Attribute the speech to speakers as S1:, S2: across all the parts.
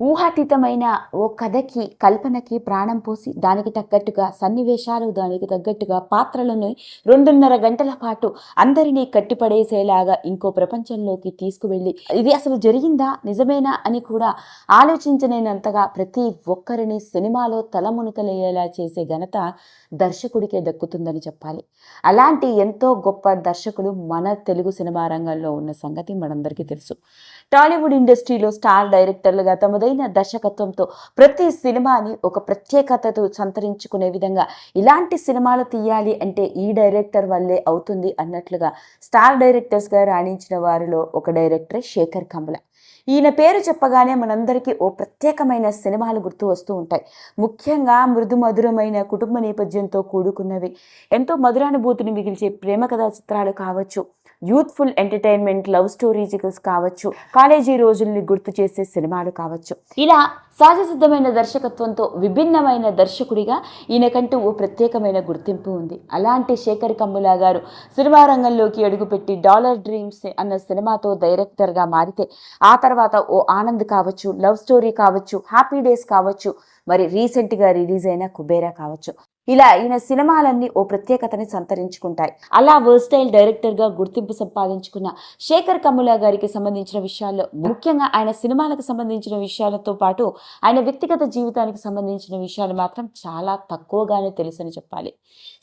S1: ఊహాతీతమైన ఓ కథకి కల్పనకి ప్రాణం పోసి దానికి తగ్గట్టుగా సన్నివేశాలు దానికి తగ్గట్టుగా పాత్రలను రెండున్నర గంటల పాటు అందరినీ కట్టిపడేసేలాగా ఇంకో ప్రపంచంలోకి తీసుకువెళ్ళి ఇది అసలు జరిగిందా నిజమేనా అని కూడా ఆలోచించలేనంతగా ప్రతి ఒక్కరిని సినిమాలో తలమునకలయ్యేలా చేసే ఘనత దర్శకుడికే దక్కుతుందని చెప్పాలి. అలాంటి ఎంతో గొప్ప దర్శకులు మన తెలుగు సినిమా రంగంలో ఉన్న సంగతి మనందరికీ తెలుసు. టాలీవుడ్ ఇండస్ట్రీలో స్టార్ డైరెక్టర్లుగా తమదైన దర్శకత్వంతో ప్రతి సినిమాని ఒక ప్రత్యేకతతో సంతరించుకునే విధంగా ఇలాంటి సినిమాలు తీయాలి అంటే ఈ డైరెక్టర్ వల్లే అవుతుంది అన్నట్లుగా స్టార్ డైరెక్టర్స్గా రాణించిన వారిలో ఒక డైరెక్టర్ శేఖర్ కమల. ఈయన పేరు చెప్పగానే మనందరికీ ఓ ప్రత్యేకమైన సినిమాలు గుర్తు వస్తూ ఉంటాయి. ముఖ్యంగా మృదు మధురమైన కుటుంబ నేపథ్యంతో కూడుకున్నవి. ఎంతో మధురానుభూతిని మిగిల్చే ప్రేమ కథా చిత్రాలు కావచ్చు. యూత్ఫుల్ ఎంటర్టైన్మెంట్ లవ్ స్టోరీస్ కావచ్చు కాలేజీ రోజుల్ని గుర్తు చేసే సినిమాలు కావచ్చు. ఇలా సహజ సిద్ధమైన దర్శకత్వంతో విభిన్నమైన దర్శకుడిగా ఈయనకంటూ ఓ ప్రత్యేకమైన గుర్తింపు ఉంది. అలాంటి శేఖర్ కమ్ములా గారు సినిమా రంగంలోకి అడుగుపెట్టి డాలర్ డ్రీమ్స్ అన్న సినిమాతో డైరెక్టర్గా మారితే ఆ తర్వాత ఓ ఆనంద్ కావచ్చు లవ్ స్టోరీ కావచ్చు హ్యాపీ డేస్ కావచ్చు మరి రీసెంట్గా రిలీజ్ అయిన కుబేరా కావచ్చు. ఇలా ఈయన సినిమాలన్నీ ఓ ప్రత్యేకతని సంతరించుకుంటాయి. అలా వర్స్టైల్ డైరెక్టర్గా గుర్తింపు సంపాదించుకున్న శేఖర్ కమ్ముల గారికి సంబంధించిన విషయాల్లో ముఖ్యంగా ఆయన సినిమాలకు సంబంధించిన విషయాలతో పాటు ఆయన వ్యక్తిగత జీవితానికి సంబంధించిన విషయాలు మాత్రం చాలా తక్కువగానే తెలుసని చెప్పాలి.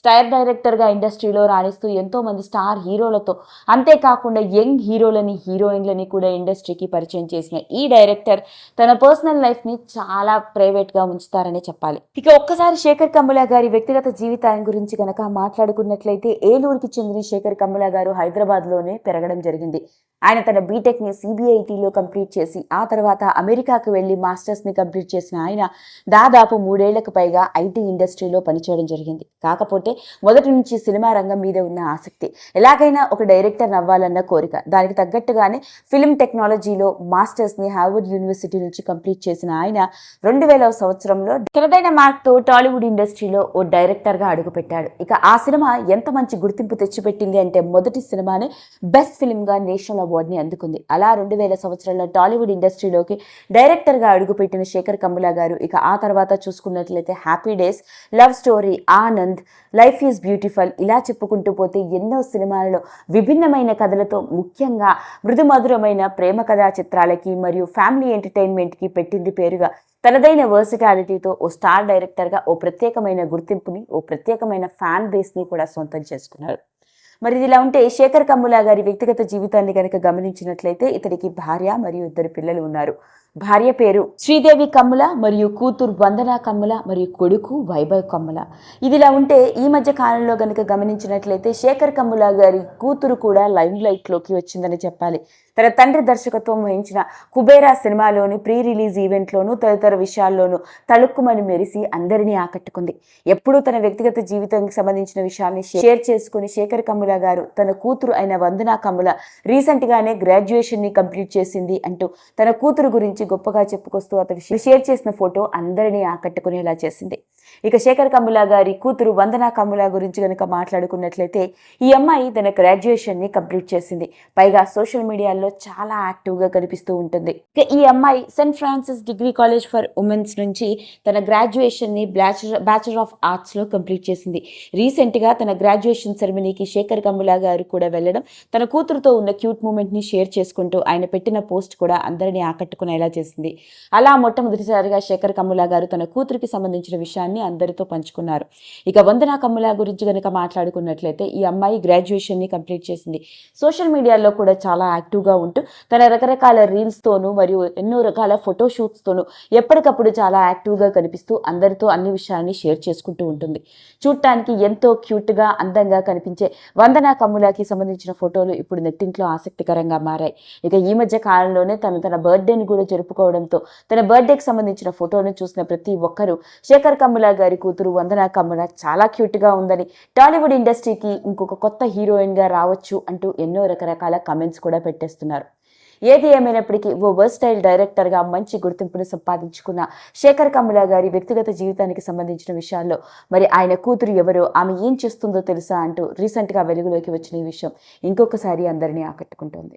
S1: స్టార్ డైరెక్టర్గా ఇండస్ట్రీలో రాణిస్తూ ఎంతో మంది స్టార్ హీరోలతో అంతేకాకుండా యంగ్ హీరోలని హీరోయిన్లని కూడా ఇండస్ట్రీకి పరిచయం చేసిన ఈ డైరెక్టర్ తన పర్సనల్ లైఫ్ని చాలా ప్రైవేట్గా ఉంచుతారనే చెప్పాలి. ఇక ఒక్కసారి శేఖర్ కమ్ముల గారి వ్యక్తిగత జీవితాన్ని గురించి కనుక మాట్లాడుకున్నట్లయితే ఏలూరుకి చెందిన శేఖర్ కమ్ముల గారు హైదరాబాద్లోనే పెరగడం జరిగింది. ఆయన తన బీటెక్ని సిబిఐటిలో కంప్లీట్ చేసి ఆ తర్వాత అమెరికాకు వెళ్ళి మాస్టర్స్ని కంప్లీట్ చేసిన ఆయన దాదాపు మూడేళ్ళకు పైగా ఐటీ ఇండస్ట్రీలో పనిచేయడం జరిగింది. కాకపోతే మొదటి నుంచి సినిమా రంగం మీద ఉన్న ఆసక్తి ఎలాగైనా ఒక డైరెక్టర్ అవ్వాలన్న కోరిక దానికి తగ్గట్టుగానే ఫిల్మ్ టెక్నాలజీలో మాస్టర్స్ని హార్వర్డ్ యూనివర్సిటీ నుంచి కంప్లీట్ చేసిన ఆయన రెండు వేల సంవత్సరంలో తనదైన మార్క్తో టాలీవుడ్ ఇండస్ట్రీలో ఓ డైరెక్టర్గా అడుగుపెట్టాడు. ఇక ఆ సినిమా ఎంత మంచి గుర్తింపు తెచ్చిపెట్టింది అంటే మొదటి సినిమానే బెస్ట్ ఫిల్మ్గా నేషనల్ అవార్డుని అందుకుంది. అలా రెండు వేల సంవత్సరంలో టాలీవుడ్ ఇండస్ట్రీలోకి డైరెక్టర్గా అడుగుపెట్టిన శేఖర్ కమ్ముల గారు ఇక ఆ తర్వాత చూసుకున్నట్లయితే happy days love story Anand life is beautiful ఇలా చెప్పుకుంటూ పోతే ఎన్నో సినిమాలలో విభిన్నమైన కథలతో ముఖ్యంగా మృదుమధురమైన ప్రేమ కథా చిత్రాలకి మరియు ఫ్యామిలీ ఎంటర్టైన్మెంట్కి పెట్టింది పేరుగా తనదైన వర్సిటాలిటీతో ఓ స్టార్ డైరెక్టర్గా ఓ ప్రత్యేకమైన గుర్తింపుని ఓ ప్రత్యేకమైన ఫ్యాన్ బేస్ని కూడా సొంతం చేసుకున్నారు మరి ఇదిలా ఉంటే శేఖర్ కమ్ముల గారి వ్యక్తిగత జీవితాన్ని కనుక గమనించినట్లయితే ఇతడికి భార్య మరియు ఇద్దరు పిల్లలు ఉన్నారు. భార్య పేరు శ్రీదేవి కమ్ముల మరియు కూతురు వందన కమ్ముల మరియు కొడుకు వైభవ్ కమ్ముల. ఇదిలా ఉంటే ఈ మధ్య కాలంలో గనుక గమనించినట్లయితే శేఖర్ కమ్ముల గారి కూతురు కూడా లైమ్ లైట్లోకి వచ్చిందని చెప్పాలి. తన తండ్రి దర్శకత్వం వహించిన కుబేరా సినిమాలోని ప్రీ రిలీజ్ ఈవెంట్లోనూ తదితర విషయాల్లోనూ తళుక్కుమని మెరిసి అందరినీ ఆకట్టుకుంది. ఎప్పుడూ తన వ్యక్తిగత జీవితానికి సంబంధించిన విషయాన్ని షేర్ చేసుకుని శేఖర్ కమ్ముల గారు తన కూతురు అయిన వందనా కమ్ముల రీసెంట్ గానే గ్రాడ్యుయేషన్ని కంప్లీట్ చేసింది అంటూ తన కూతురు గురించి గొప్పగా చెప్పుకొస్తూ అతడు షేర్ చేసిన ఫోటో అందరినీ ఆకట్టుకునేలా చేసింది. ఇక శేఖర్ కమ్ములా గారి కూతురు వందనా కమ్ములా గురించి కనుక మాట్లాడుకున్నట్లయితే ఈ అమ్మాయి తన గ్రాడ్యుయేషన్ని కంప్లీట్ చేసింది. పైగా సోషల్ మీడియాలో చాలా యాక్టివ్గా కనిపిస్తూ ఉంటుంది. ఇక ఈ అమ్మాయి Saint Francis degree college for women's నుంచి తన గ్రాడ్యుయేషన్ని బ్యాచులర్ బ్యాచులర్ ఆఫ్ ఆర్ట్స్లో కంప్లీట్ చేసింది. రీసెంట్గా తన గ్రాడ్యుయేషన్ సెరమనీకి శేఖర్ కమ్ముల గారు కూడా వెళ్ళడం తన కూతురుతో ఉన్న క్యూట్ మూమెంట్ని షేర్ చేసుకుంటూ ఆయన పెట్టిన పోస్ట్ కూడా అందరినీ ఆకట్టుకునేలా చేసింది. అలా మొట్టమొదటిసారిగా శేఖర్ కమ్ముల గారు తన కూతురికి సంబంధించిన విషయాన్ని అందరితో పంచుకున్నారు. ఇక వందనా కమ్ముల గురించి కనుక మాట్లాడుకున్నట్లయితే ఈ అమ్మాయి గ్రాడ్యుయేషన్ని కంప్లీట్ చేసింది. సోషల్ మీడియాలో కూడా చాలా యాక్టివ్గా ఉంటూ తన రకరకాల రీల్స్తోనూ మరియు ఎన్నో రకాల ఫోటో షూట్స్ ఎప్పటికప్పుడు చాలా యాక్టివ్గా కనిపిస్తూ అందరితో అన్ని విషయాన్ని షేర్ చేసుకుంటూ ఉంటుంది. చూడటానికి ఎంతో క్యూట్గా అందంగా కనిపించే వందనా కమ్ములకి సంబంధించిన ఫోటోలు ఇప్పుడు నెట్టింట్లో ఆసక్తికరంగా మారాయి. ఇక ఈ మధ్య కాలంలోనే తను తన బర్త్డేని కూడా జరుపుకోవడంతో తన బర్త్డేకి సంబంధించిన ఫోటోను చూసిన ప్రతి ఒక్కరూ శేఖర్ కమ్ముల గారి కూతురు వందన కమ్ముల చాలా క్యూట్గా ఉందని టాలీవుడ్ ఇండస్ట్రీకి ఇంకొక కొత్త హీరోయిన్గా రావచ్చు అంటూ ఎన్నో రకరకాల కమెంట్స్ కూడా పెట్టేస్తున్నారు. ఏది ఏమైనప్పటికీ ఓ వర్స్టైల్ డైరెక్టర్గా మంచి గుర్తింపును సంపాదించుకున్న శేఖర్ కమ్ముల గారి వ్యక్తిగత జీవితానికి సంబంధించిన విషయాల్లో మరి ఆయన కూతురు ఎవరో ఆమె ఏం చేస్తుందో తెలుసా అంటూ రీసెంట్గా వెలుగులోకి వచ్చిన ఈ విషయం ఇంకొకసారి అందరినీ ఆకట్టుకుంటోంది.